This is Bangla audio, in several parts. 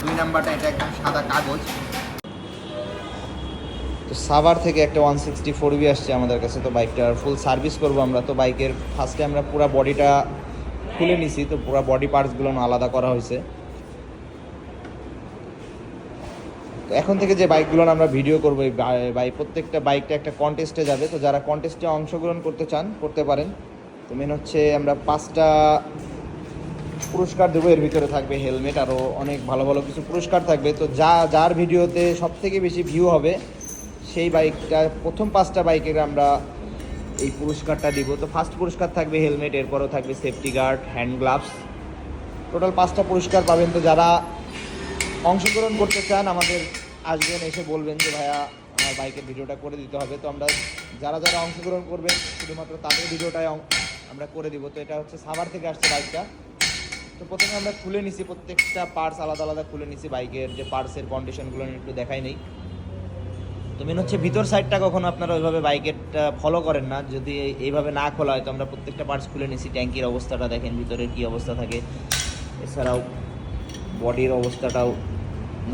দুই নাম্বারটা এটা একদম সাদা কাগজ। তো সাভার থেকে একটা ওয়ান সিক্সটি ফোর বি আসছে আমাদের কাছে, তো বাইকটার ফুল সার্ভিস করব আমরা। তো বাইকের ফার্স্টে আমরা পুরো বডিটা খুলে নিছি, তো পুরো বডি পার্টসগুলো আলাদা করা হয়েছে। তো এখন থেকে যে বাইকগুলো আমরা ভিডিও করব, এই বাইক প্রত্যেকটা বাইকটা একটা কন্টেস্টে যাবে। তো যারা কন্টেস্টে অংশগ্রহণ করতে চান, করতে পারেন। তো মেন হচ্ছে আমরা পাঁচটা পুরস্কার দেবো, এর ভিতরে থাকবে হেলমেট আরও অনেক ভালো ভালো কিছু পুরস্কার থাকবে। তো যা, যার ভিডিওতে সব থেকে বেশি ভিউ হবে, সেই বাইকটা প্রথম পাঁচটা বাইকের আমরা এই পুরস্কারটা দিব। তো ফার্স্ট পুরস্কার থাকবে হেলমেট এরপরও থাকবে safety guard hand gloves total পাঁচটা পুরস্কার পাবেন। তো যারা অংশগ্রহণ করতে চান, আমাদের আসবেন, এসে বলবেন যে, ভাইয়া, আমার বাইকের ভিডিওটা করে দিতে হবে। তো আমরা যারা যারা অংশগ্রহণ করবেন, শুধুমাত্র তাদের ভিডিওটাই আমরা করে দিব। তো এটা হচ্ছে সাভার থেকে আসছে বাইকটা তো প্রথমে আমরা খুলে নিছি, প্রত্যেকটা পার্টস আলাদা আলাদা খুলে নিছি, বাইকের যে পার্টসের কন্ডিশনগুলো একটু দেখাই নেই। তো মেন হচ্ছে ভিতর সাইডটা কখনো আপনারা ওইভাবে বাইকেরটা ফলো করেন না, যদি এইভাবে না খোলা হয়, তো আমরা প্রত্যেকটা পার্টস খুলে নিছি, ট্যাঙ্কির অবস্থাটা দেখেন, ভিতরের কী অবস্থা থাকে। এছাড়াও বডির অবস্থাটাও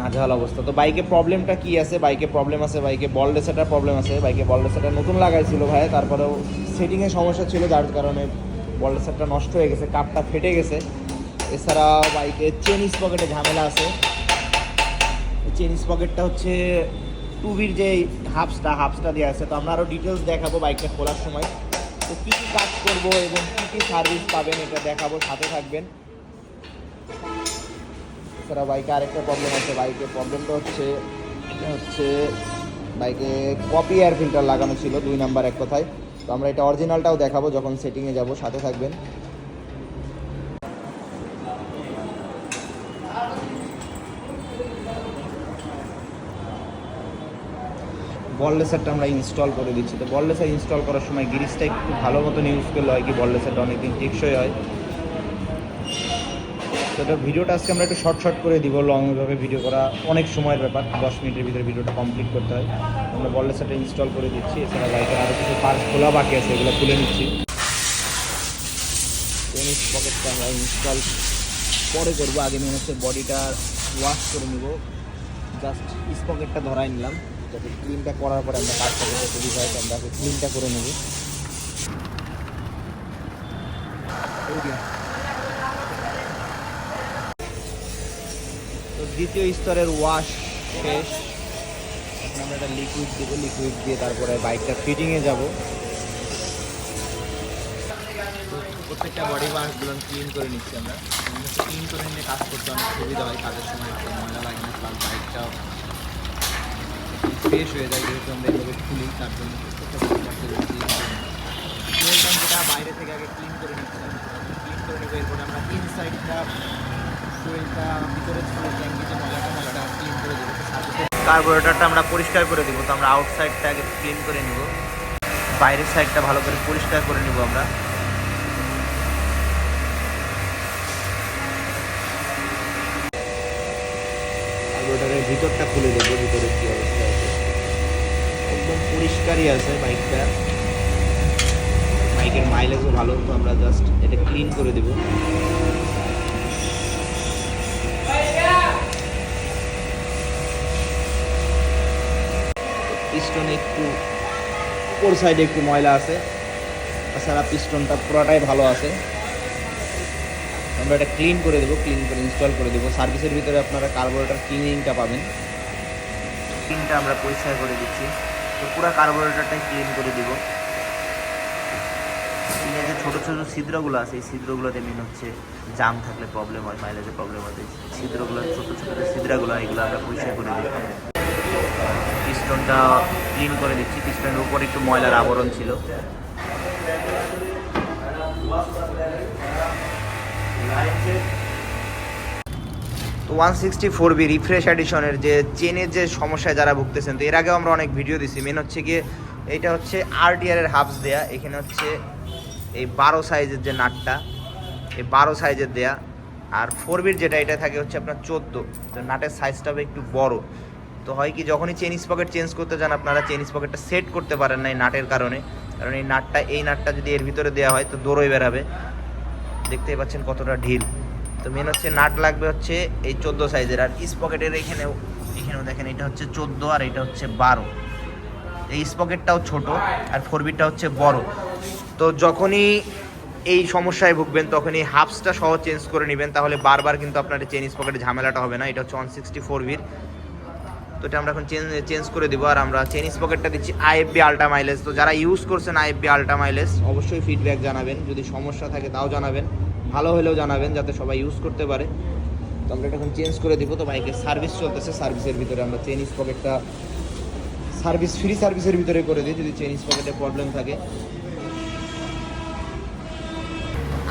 নাজেহাল অবস্থা। তো বাইকে প্রবলেমটা কি আছে? বাইকে প্রবলেম আছে, বাইকে বল রেসাটার প্রবলেম আছে, বাইকে বল রেসাটা নতুন লাগাইছিল ভাই তারপরেও সেটিংয়ে সমস্যা ছিল, যার কারণে বল রেসারটা নষ্ট হয়ে গেছে কাপটা ফেটে গেছে। এছাড়া বাইকে চেন পকেটে ঝামেলা আছে। চেন পকেটটা হচ্ছে টুবির যে হাফসটা হাফসটা দেওয়া আছে। তো আমরা আরও ডিটেলস দেখাবো বাইকটা খোলার সময়। তো কী কী কাজ করব এবং কী কী সার্ভিস পাবেন এটা দেখাবো, সাথে থাকবেন। এছাড়া বাইকে আরেকটা প্রবলেম আছে। বাইকের প্রবলেমটা হচ্ছে, এটা হচ্ছে বাইকে কপি এয়ার ফিল্টার লাগানো ছিল, দুই নাম্বার এক কথায়। তো আমরা এটা অরিজিনালটাও দেখাবো যখন সেটিংয়ে যাব, সাথে থাকবেন। বল লেসারটা আমরা ইনস্টল করে দিচ্ছি। তো বল লেসার ইনস্টল করার সময় গিরিসটা একটু ভালো মতন ইউজ করলে হয় কি, বল লেসারটা অনেকদিন টেকসই হয়। তো এটা ভিডিওটা আজকে আমরা একটু শর্ট শর্ট করে দিব লংভাবে ভিডিও করা অনেক সময়ের ব্যাপার, দশ মিনিটের ভিতরে ভিডিওটা কমপ্লিট করতে হয়। আমরা বল লেসারটা ইনস্টল করে দিচ্ছি, এছাড়া বাইকের আরও কিছু পার্টস খোলা বাকি আছে, এগুলো খুলে নিচ্ছি। পকেটটা আমরা ইনস্টল পরে করব। আগে মনে হচ্ছে বডিটা ওয়াশ করে নিব। জাস্ট স্পকেটটা ধরাই নিলাম। যাতে ক্লিনটা করার পরে আমরা কাজটা করতে সুবিধা হয় আমরা ক্লিনটা করে নেব। তো দ্বিতীয় স্তরের ওয়াশ শেষ। আমরা একটা লিকুইড দেবো লিকুইড দিয়ে তারপরে বাইকটা ফিটিংয়ে যাব। প্রত্যেকটা বডি পার্টসগুলো ক্লিন করে নিচ্ছি আমরা। ক্লিন করে নিলে কাজ করতে অনেক সুবিধা হয়, কাজের সময় একটা ময়লা লাগে না বাইকটাও ফ্রেশ হয়ে যায়, যেহেতু আমরা এইভাবে খুলি, তার জন্য যেটা বাইরে থেকে আগে ক্লিন করে নিচ্ছিলাম ক্লিন করে নেব, এরপরে আমরা ইনসাইডটা ফুয়েলটা ভিতরে ফুয়েল ট্যাঙ্কি যে ময়লাটা ময়লাটা ক্লিন করে দেবো। কার্বোরেটরটা আমরা পরিষ্কার করে দেবো, তো আমরা আউটসাইডটা আগে ক্লিন করে নিব। বাইরের সাইডটা ভালো করে পরিষ্কার করে নিব আমরা। কার্বোরেটরের ভিতরটা খুলে দেবো ভিতরে কি অবস্থা। একদম পরিষ্কারই আছে বাইকটা। বাইকের মাইলেজও ভালো, তো আমরা জাস্ট এটা ক্লিন করে দেবো। পিস্টনে একটু উপর সাইডে একটু ময়লা আছে। তাছাড়া পিস্টনটা পুরোটাই ভালো আছে। আমরা এটা ক্লিন করে দেবো ক্লিন করে ইনস্টল করে দেবো। সার্ভিসের ভিতরে আপনারা কার্বোরেটর ক্লিনিংটা পাবেন। ক্লিনটা আমরা পরিষ্কার করে দিচ্ছি। তো পুরো কার্বোরেটরটাই ক্লিন করে দিব। এই যে ছোটো ছোটো ছিদ্রগুলো আছে, এই ছিদ্রগুলোতে মেন হচ্ছে জাম থাকলে প্রবলেম হয় মাইলেজে প্রবলেম হয়। ছিদ্রগুলো, ছোটো ছোটো যে ছিদ্রগুলো, এগুলো আমরা পরিষ্কার করে দিই। পিস্টনটা ক্লিন করে দিচ্ছি। পিস্টনের উপর একটু ময়লার আবরণ ছিল। তো one sixty four B refresh এডিশনের যে চেনের যে সমস্যায় যারা ভুগতেছেন, তো এর আগেও আমরা অনেক ভিডিও দিছি। মেন হচ্ছে গিয়ে এইটা হচ্ছে আরটিআর এর হাফস দেয়া, এখানে হচ্ছে এই বারো সাইজের যে নাটটা, এই বারো সাইজের দেয়া। আর ফোর বির যেটা, এটা থাকে হচ্ছে আপনার চোদ্দ। তো নাটের সাইজটা একটু বড়। তো হয় কি, যখনই চেন পকেট চেঞ্জ করতে যান, আপনারা চেন পকেটটা সেট করতে পারেন না এই নাটের কারণে। কারণ এই নাটটা এই নাটটা যদি এর ভিতরে দেওয়া হয়, তো দৌড়ই বেরাবে। দেখতেই পাচ্ছেন কতটা ঢিল। তো মেন হচ্ছে নাট লাগবে হচ্ছে এই চোদ্দ সাইজের আর স্পকেটের এখানেও এখানেও দেখেন, এটা হচ্ছে চোদ্দ আর এটা হচ্ছে বারো। এই স্পকেটটাও ছোট আর ফোর বিটটা হচ্ছে বড়। তো যখনই এই সমস্যায় ভুগবেন, তখনই হাফসটা সহ চেঞ্জ করে নেবেন, তাহলে বারবার কিন্তু আপনার চেন স্পকেটে ঝামেলাটা হবে না। এটা হচ্ছে ওয়ান সিক্সটি ফোর বির তো এটা আমরা এখন চেঞ্জ চেঞ্জ করে দিব আর আমরা চেনিস পকেটটা দিচ্ছি আইএফবি আল্ট্রা মাইলেজ। তো যারা ইউজ করছেন আইএফবি আল্ট্রা মাইলেজ, অবশ্যই ফিডব্যাক জানাবেন। যদি সমস্যা থাকে তাও জানাবেন। ভালো হলেও জানাবেন যাতে সবাই ইউজ করতে পারে। তো আমরা এটা এখন চেঞ্জ করে দিব। তো বাইকের সার্ভিস চলতেছে। সার্ভিসের ভিতরে আমরা চেনিস পকেটটা সার্ভিস ফ্রি সার্ভিসের ভিতরে করে দিই। যদি চেনিস স্পকেটে প্রবলেম থাকে।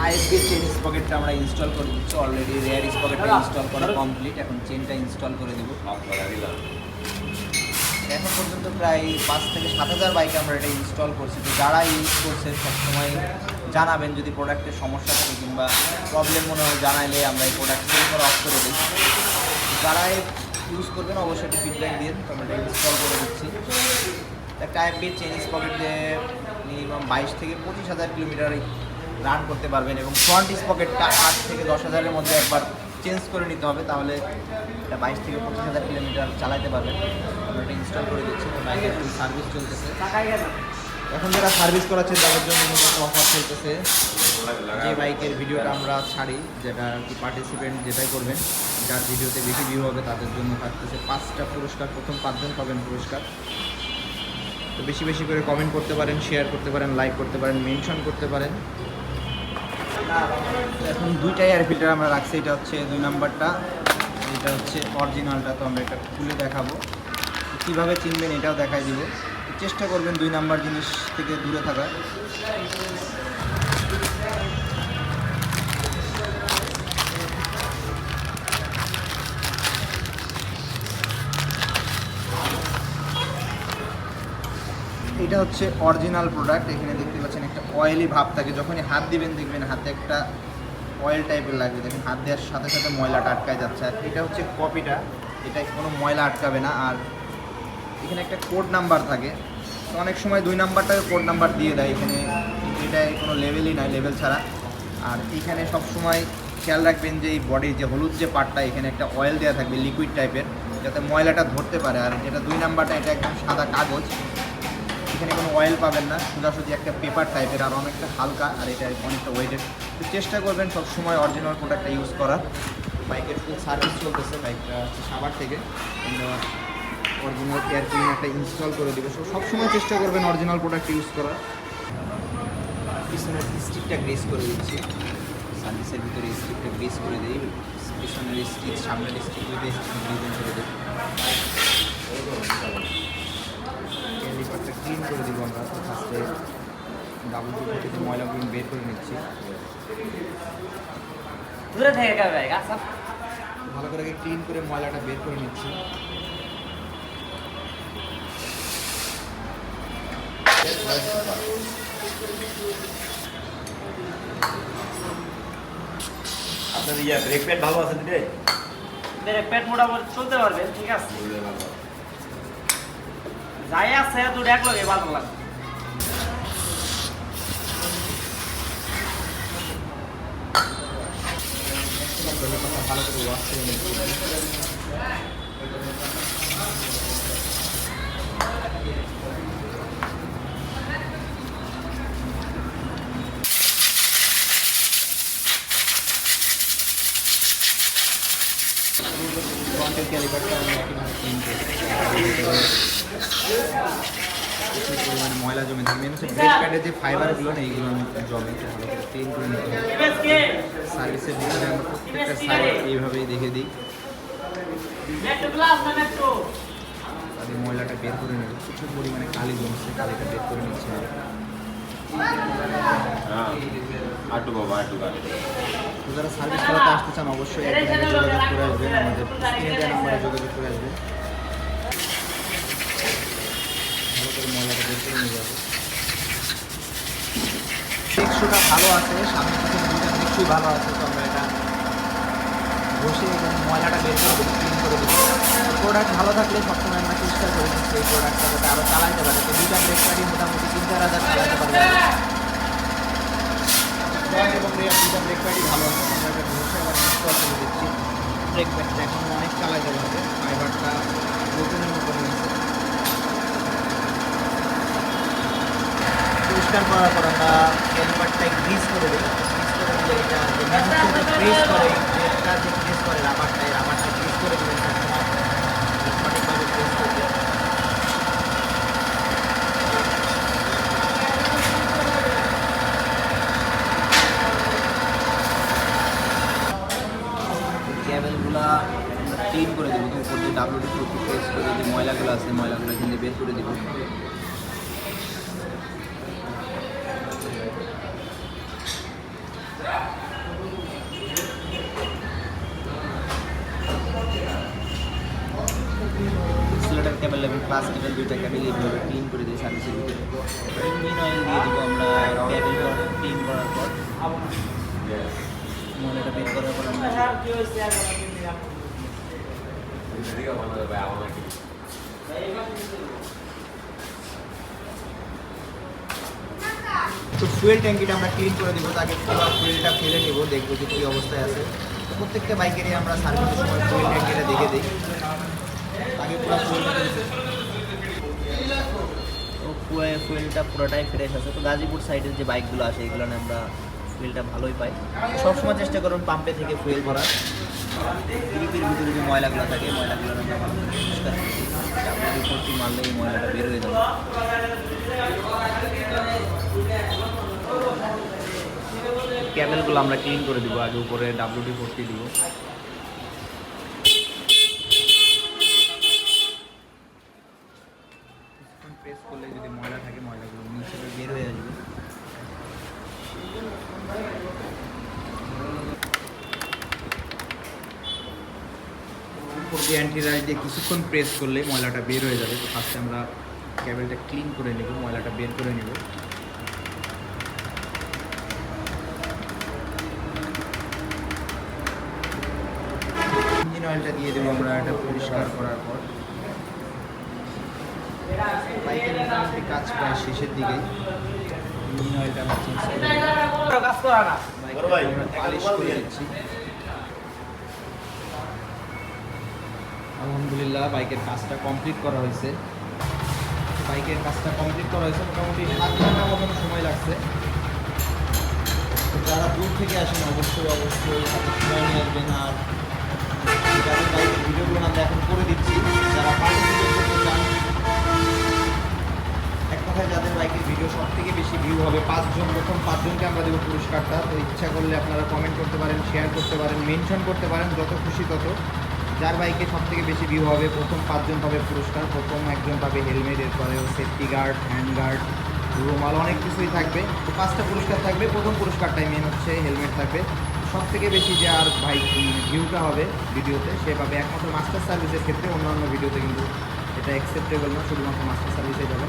আইএসবি চেন স্পকেটটা আমরা ইনস্টল করে দিচ্ছি। অলরেডি রেয়ার স্পকেটটা ইনস্টল করা কমপ্লিট এখন চেনটা ইনস্টল করে দেবো। এখন পর্যন্ত প্রায় পাঁচ থেকে সাত হাজার বাইকে আমরা এটা ইনস্টল করছি। তো যারা ইউজ করছে, সবসময় জানাবেন যদি প্রোডাক্টের সমস্যা থাকে কিংবা প্রবলেম মনে হয়, জানাইলে আমরা এই প্রোডাক্ট সেল করে অফ করে দিই যারা ইউজ করবেন, অবশ্যই একটু ফিডব্যাক দিন। তো আমরা এটা ইনস্টল করে দিচ্ছি। একটা চেন স্পকেট দিয়ে মিনিমাম বাইশ থেকে পঁচিশ হাজার কিলোমিটার রান করতে পারবেন এবং ফ্রন্ট স্পকেটটা আট থেকে দশ হাজারের মধ্যে একবার চেঞ্জ করে নিতে হবে, তাহলে এটা বাইশ থেকে পঁচিশ হাজার কিলোমিটার চালাতে পারবেন। আমরা এটা ইনস্টল করে দিচ্ছি বাইকের ফুল সার্ভিস চলতেছে। এখন যারা সার্ভিস করাচ্ছে তাদের জন্য একটা অফার চলতেছে। যে বাইকের ভিডিওটা আমরা ছাড়ি, যেটা কি পার্টিসিপেন্ট যেটাই করবেন, যার ভিডিওতে বেশি ভিউ হবে, তাদের জন্য থাকতেছে পাঁচটা পুরস্কার, প্রথম পাঁচজন পাবেন পুরস্কার। তো বেশি বেশি করে কমেন্ট করতে পারেন শেয়ার করতে পারেন লাইক করতে পারেন মেনশন করতে পারেন। এখন দুইটাই এয়ার ফিল্টার আমরা রাখছি, এটা হচ্ছে দুই নাম্বারটা, এটা হচ্ছে অরিজিনালটা তো আমরা এটা খুলে দেখাবো। কীভাবে চিনবেন এটাও দেখাই দিব। চেষ্টা করবেন দুই নাম্বার জিনিস থেকে দূরে থাকার। এটা হচ্ছে অরিজিনাল প্রোডাক্ট এখানে দেখতে পাচ্ছেন অয়েলি ভাব থাকে, যখনই হাত দিবেন, দেখবেন হাতে একটা অয়েল টাইপের লাগবে। দেখেন, হাত দেওয়ার সাথে সাথে ময়লাটা আটকায় যাচ্ছে। আর এটা হচ্ছে কপিটা, এটা কোনো ময়লা আটকাবে না। আর এখানে একটা কোড নাম্বার থাকে। তো অনেক সময় দুই নাম্বারটাকে কোড নাম্বার দিয়ে দেয় এখানে। এটায় কোনো লেভেলই নাই, লেভেল ছাড়া। আর এখানে সব সময় খেয়াল রাখবেন যে এই বডির যে হলুদ যে পার্টটা এখানে একটা অয়েল দেওয়া থাকবে লিকুইড টাইপের যাতে ময়লাটা ধরতে পারে। আর যেটা দুই নাম্বারটা, এটা একদম সাদা কাগজ। এখানে কোনো অয়েল পাবেন না, সোজাসুজি একটা পেপার টাইপের আর অনেকটা হালকা, আর এটা অনেকটা ওয়েটেড তো চেষ্টা করবেন সব সময় অরিজিনাল প্রোডাক্টটা ইউজ করার। বাইকের ফুল সার্ভিস চলতেছে বাইকটা হচ্ছে সাবার থেকে। অরিজিনাল এয়ার ক্লিনারটা ইনস্টল করে দেবে। সব সবসময় চেষ্টা করবেন অরিজিনাল প্রোডাক্ট ইউজ করার। পিছনের স্টিকটা গ্রেস করে দিচ্ছি। সার্ভিসের ভিতরে স্টিকটা গ্রেস করে দিই। পিছনের স্টিক সামনের স্টিক করে দিই। ক্যালিপারটা ক্লিন করে দিব আমরা। তো ফার্স্টে ডাবল টু থেকে ময়লাগুলো বের করে নিচ্ছি। দূরে থেকে আচ্ছা ভালো করে ক্লিন করে ময়লাটা বের করে নিচ্ছি। আপনার ইয়া ব্রেক প্যাড ভালো আছে দিদি মেরে পেট মোটামুটি চলতে পারবে ঠিক আছে। যাই আছে দুটো এক লগে ভালো লাগে। ভালো করে ওয়াশ করে নিচ্ছি ফ্রন্টের ক্যালিপারটা আমি একইভাবে ক্লিন করছি প্রচুর পরিমাণে ময়লা জমে থাকে মেন হচ্ছে ব্রেক প্যাডের ফাইবারগুলো না এইগুলো আমি তো ভালো করে ক্লিন করে নিতে হবে সার্ভিসের ভিতরে আমরা প্রত্যেকটা সাইড এইভাবেই দেখে দিই। তাদের ময়লাটা বের করে নেব। প্রচুর পরিমাণে কালি জমছে কালিটা বের করে নিচ্ছে। হ্যাঁ তো যারা সার্ভিস করাতে আসতে চান অবশ্যই যোগাযোগ করে আসবেন আমাদের স্ক্রিনে দেওয়া নাম্বারে যোগাযোগ করে আসবেন। ভালো করে ময়লাটা বের করে নিয়ে যাবে। টেকসুটা ভালো আছে সামনে থেকে দুইটা টেকসুই ভালো আছে, তো আমরা এটা বসে ময়লাটা বের করে ক্লিন করে দেবো। প্রোডাক্ট ভালো থাকলে সবসময় আমরা চেষ্টা করি এই প্রোডাক্টটা যাতে আরও চালাইতে পারে। তো দুইটা ব্রেক গাড়ি মোটামুটি তিন চার হাজার চালাতে পারবে। এবং দুটো ব্রেক প্যাডই ভালো আছে। আমরা এটা ঘষে আবার ইনস্টল করে দিচ্ছি ব্রেক প্যাডটা এখন অনেক যাবে হবে ফাইবারটা নতুনের মতো হয়েছে পরিষ্কার করার পর আমরা ক্যালিপারটা গ্রিস করে করে দিলে এটা করে করে করে ক্যাবেলগুলো ক্লিন করে দেবো। উপর ফোরটি প্রেস করে ময়লাগুলো আছে, ময়লাগুলো দিয়ে বের করে দেবো। এইভাবে ক্লিন করে দিই সার্ভিসের ভিতরে ইঞ্জিন অয়েল দিয়ে দিব আমরা ক্লিন করার পর। ময়লাটা বের করার পর আমরা তো ফুয়েল ট্যাঙ্কিটা আমরা ক্লিন করে দেবো তাকে পুরো ফুয়েলটা ফেলে নেব দেখব যে কী অবস্থায় আছে। তো প্রত্যেকটা বাইকেরই আমরা সার্ভিসের সময় ফুয়েল ট্যাঙ্কিটা দেখে দিই। আগে পুরো ফুয়েল ফুয়েলটা পুরোটাই ফ্রেশ আছে। তো গাজীপুর সাইডের যে বাইকগুলো আসে এগুলো আমরা ফুয়েলটা ভালোই পাই। সবসময় চেষ্টা করুন পাম্পে থেকে ফুয়েল ভরার। গ্রিপের ভিতরে যে ময়লাগুলো থাকে ময়লাগুলো আমরা ভালো মারলে এই ময়লাটা বের হয়ে যাবে। ক্যাবেলগুলো আমরা ক্লিন করে দিব, আগে উপরে ডাব্লিউডি ভর্তি দিব। উপর দিয়ে কিছুক্ষণ প্রেস করলে ময়লাটা বের হয়ে যাবে তো ফার্স্টে আমরা ক্যাবেলটা ক্লিন করে নেব ময়লাটা বের করে নেব। ইঞ্জিন অয়েলটা দিয়ে দেবো আমরা এটা পরিষ্কার করার পর। কাজ প্রায় শেষের দিকে। ইঞ্জিন অয়েলটা আমরা চেঞ্জ করে পালিশ করে দিচ্ছি আলহামদুলিল্লাহ, বাইকের কাজটা কমপ্লিট করা হয়েছে। বাইকের কাজটা কমপ্লিট করা হয়েছে, মোটামুটি সাত ঘণ্টা মতন সময় লাগছে। যারা দূর থেকে আসেন, অবশ্যই অবশ্যই সময় নিয়ে আসবেন। আর যাদের বাইকের ভিডিওগুলো আমরা এখন করে দিচ্ছি, যারা এক কথায় যাদের বাইকের ভিডিও সব থেকে বেশি ভিউ হবে, পাঁচজন, প্রথম পাঁচজনকে আমরা দেবো পুরস্কারটা। তো ইচ্ছা করলে আপনারা কমেন্ট করতে পারেন শেয়ার করতে পারেন মেনশন করতে পারেন, যত খুশি তত। যার বাইকে সব থেকে বেশি ভিউ হবে, প্রথম পাঁচজন পাবে পুরস্কার, প্রথম একজন পাবে হেলমেট এরপরে সেফটি গার্ড হ্যান্ড গার্ড রুমাল, অনেক কিছুই থাকবে। তো পাঁচটা পুরস্কার থাকবে, প্রথম পুরস্কারটাই মেন হচ্ছে হেলমেট থাকবে। সব থেকে বেশি যে আর ভাই ভিউটা হবে ভিডিওতে, সে পাবে একমাত্র মাস্টার সার্ভিসের ক্ষেত্রে, অন্যান্য ভিডিওতে কিন্তু এটা অ্যাকসেপ্টেবল না, শুধুমাত্র মাস্টার সার্ভিসে যাবে